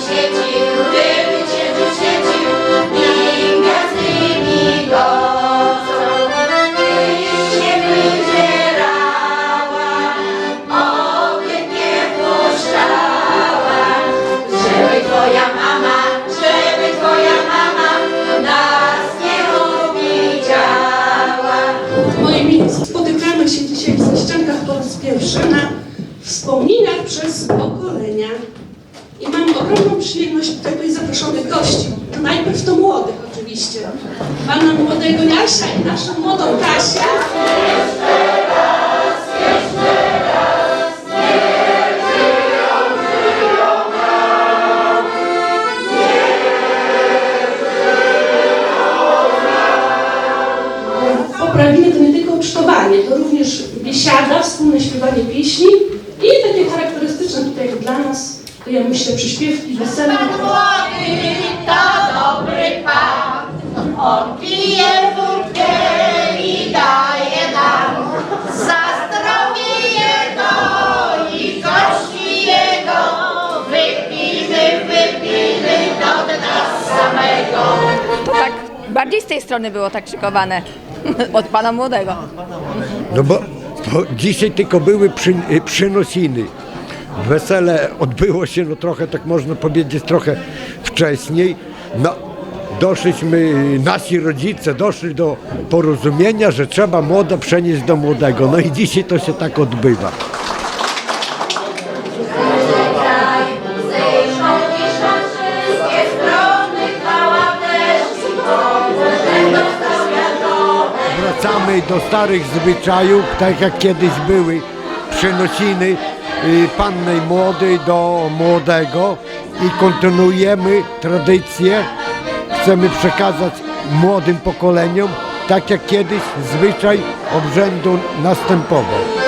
deixe de młodą Kasię. Poprawimy to nie tylko ucztowanie, to również biesiada, wspólne śpiewanie pieśni i takie charakterystyczne tutaj dla nas, to ja myślę przyśpiewki, wesele. Młody bardziej z tej strony było tak szykowane od pana młodego. No bo, bo dzisiaj tylko były przy, y, przynosiny. Wesele odbyło się, no trochę, tak można powiedzieć, trochę wcześniej. No, doszliśmy, nasi rodzice doszli do porozumienia, że trzeba młoda przenieść do młodego. No i dzisiaj to się tak odbywa. Wracamy do starych zwyczajów, tak jak kiedyś były przenosiny y, pannej młodej do młodego i kontynuujemy tradycję. Chcemy przekazać młodym pokoleniom, tak jak kiedyś zwyczaj obrzędu następował.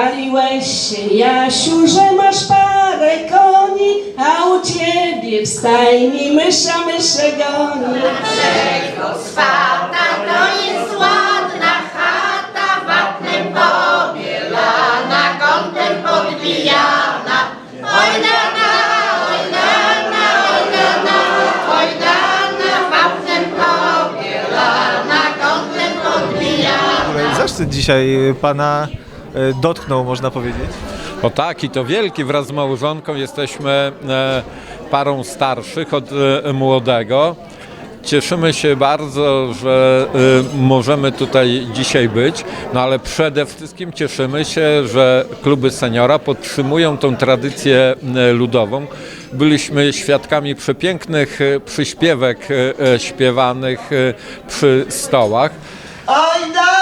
Chwaliłeś się Jasiu, że masz parę koni, a u ciebie w stajni mysza myszę goni. Czego swata to jest ładna chata, wapnem pobielana, kątem podbijana. Oj dana, oj dana, oj dana, oj dana, wapnem pobielana, kątem podbijana. Zaszczyt dzisiaj pana dotknął, można powiedzieć. O tak, i to wielki wraz z małżonką jesteśmy e, parą starszych od e, młodego. Cieszymy się bardzo, że e, możemy tutaj dzisiaj być, no ale przede wszystkim cieszymy się, że kluby seniora podtrzymują tą tradycję e, ludową. Byliśmy świadkami przepięknych e, przyśpiewek e, e, śpiewanych e, przy stołach. Oj Kasia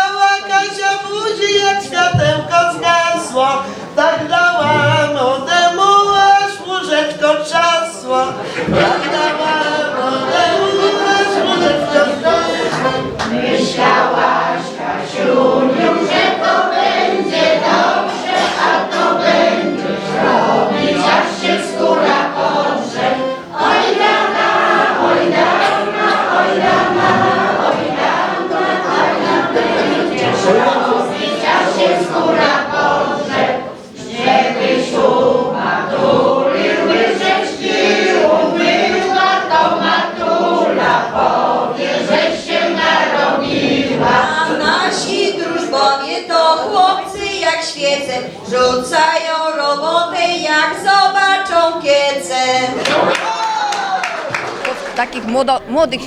buzi jak światełko zgasło. Tak dała młodemu aż łóżeczko trzasło. Tak dała młodemu aż łóżeczko trzasło Myślałaś, Kasiuniu, że Takich młodo, młodych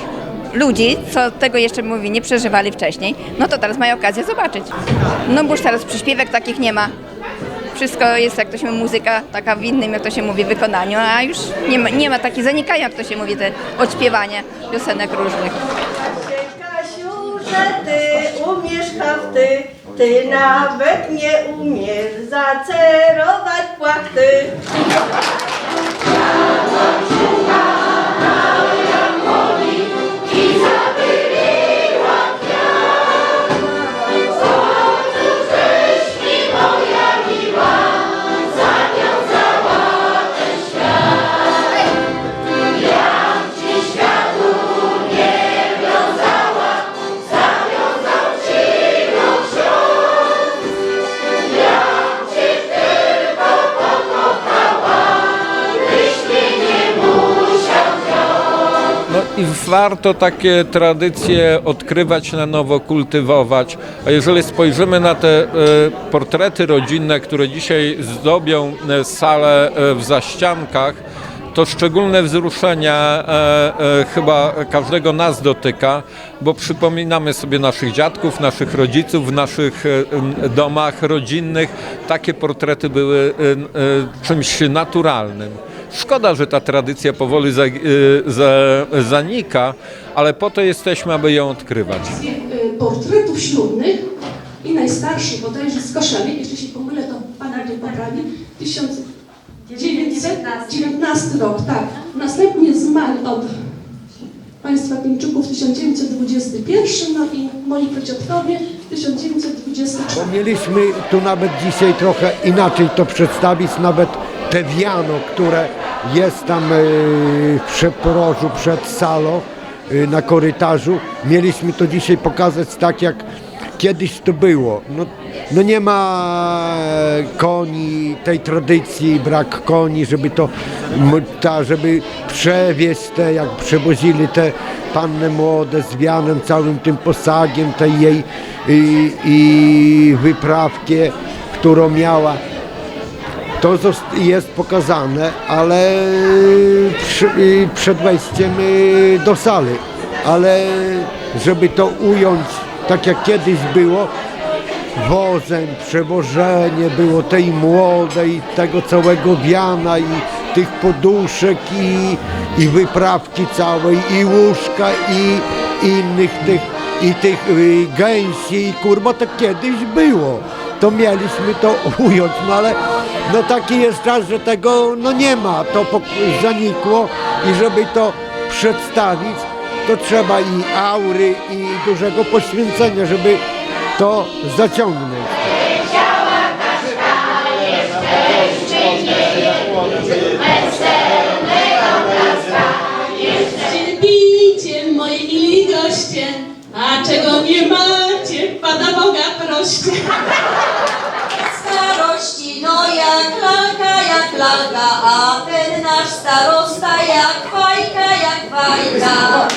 ludzi, co tego jeszcze mówi, nie przeżywali wcześniej, no to teraz mają okazję zobaczyć. No bo już teraz przyśpiewek takich nie ma. Wszystko jest, jak to się mówi, muzyka taka w innym, jak to się mówi, wykonaniu, a już nie ma, nie ma takich zanikają, jak to się mówi, te odśpiewanie piosenek różnych. Kasiu, że ty umiesz hafty, ty nawet nie umiesz zacerować płachty. I warto takie tradycje odkrywać na nowo, kultywować. A jeżeli spojrzymy na te e, portrety rodzinne, które dzisiaj zdobią e, salę e, w zaściankach, to szczególne wzruszenia e, e, chyba każdego nas dotyka, bo przypominamy sobie naszych dziadków, naszych rodziców w naszych e, domach rodzinnych. Takie portrety były e, e, czymś naturalnym. Szkoda, że ta tradycja powoli za, y, za, zanika, ale po to jesteśmy, aby ją odkrywać. y, portretów ślubnych i najstarszy bodajże z Koszewic, jeszcze się pomylę, to Pana nie poprawi, 1919 rok, tak. Następnie zmarł od Państwa Pińczuków w 1921, no i moi pradziadkowie w 1924. Bo mieliśmy tu nawet dzisiaj trochę inaczej to przedstawić, nawet te wiano, które jest tam e, w przeporożu przed salą, e, na korytarzu. Mieliśmy to dzisiaj pokazać tak, jak kiedyś to było. No, no nie ma koni, tej tradycji, brak koni, żeby to, ta, żeby przewieźć te, jak przewozili te panny młode z wianem, całym tym posagiem, tej jej i, i wyprawkie, którą miała. To jest pokazane, ale przy, y, przed wejściem y, do sali. Ale żeby to ująć tak jak kiedyś było, wozem, przewożenie było tej młodej, tego całego wiana i tych poduszek i, i wyprawki całej i łóżka i innych tych i tych y, gęsi i kurwa to kiedyś było. To mieliśmy to ująć, no ale no taki jest czas, że tego no nie ma, to zanikło i żeby to przedstawić, to trzeba i aury i dużego poświęcenia, żeby to zaciągnąć. A czego nie macie, Boga proście. Lalka, a ten nasz starosta jak fajka, jak fajka.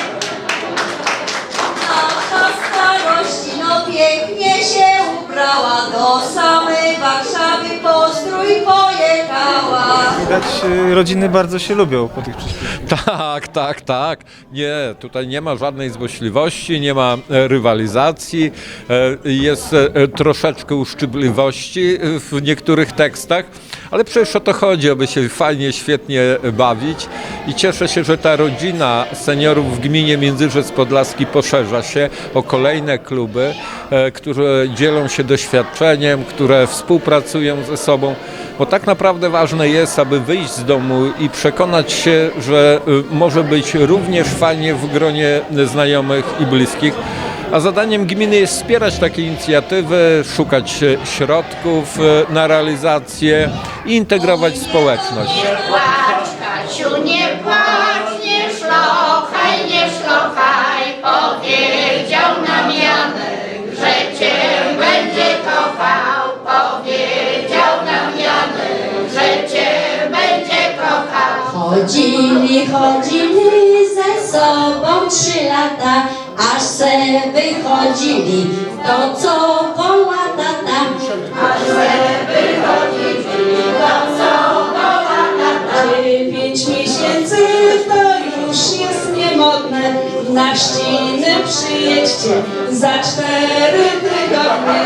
Nasza starości, no pięknie się ubrała, do samej Warszawy postrój pojechała. Widać, y, rodziny bardzo się lubią po tych przyśpiewach. Tak, tak, tak. Nie, tutaj nie ma żadnej złośliwości, nie ma e, rywalizacji, e, jest e, troszeczkę uszczypliwości e, w niektórych tekstach, ale przecież o to chodzi, aby się fajnie, świetnie bawić i cieszę się, że ta rodzina seniorów w gminie Międzyrzec Podlaski poszerza się o kolejne kluby, które dzielą się doświadczeniem, które współpracują ze sobą, bo tak naprawdę ważne jest, aby wyjść z domu i przekonać się, że y, może być również fajnie w gronie znajomych i bliskich. A zadaniem gminy jest wspierać takie inicjatywy, szukać e, środków e, na realizację i integrować społeczność. Chodzili, chodzili ze sobą trzy lata, aż se wychodzili to, co woła tata. Dziewięć miesięcy to już jest niemodne. Na ściny przyjedźcie za cztery tygodnie.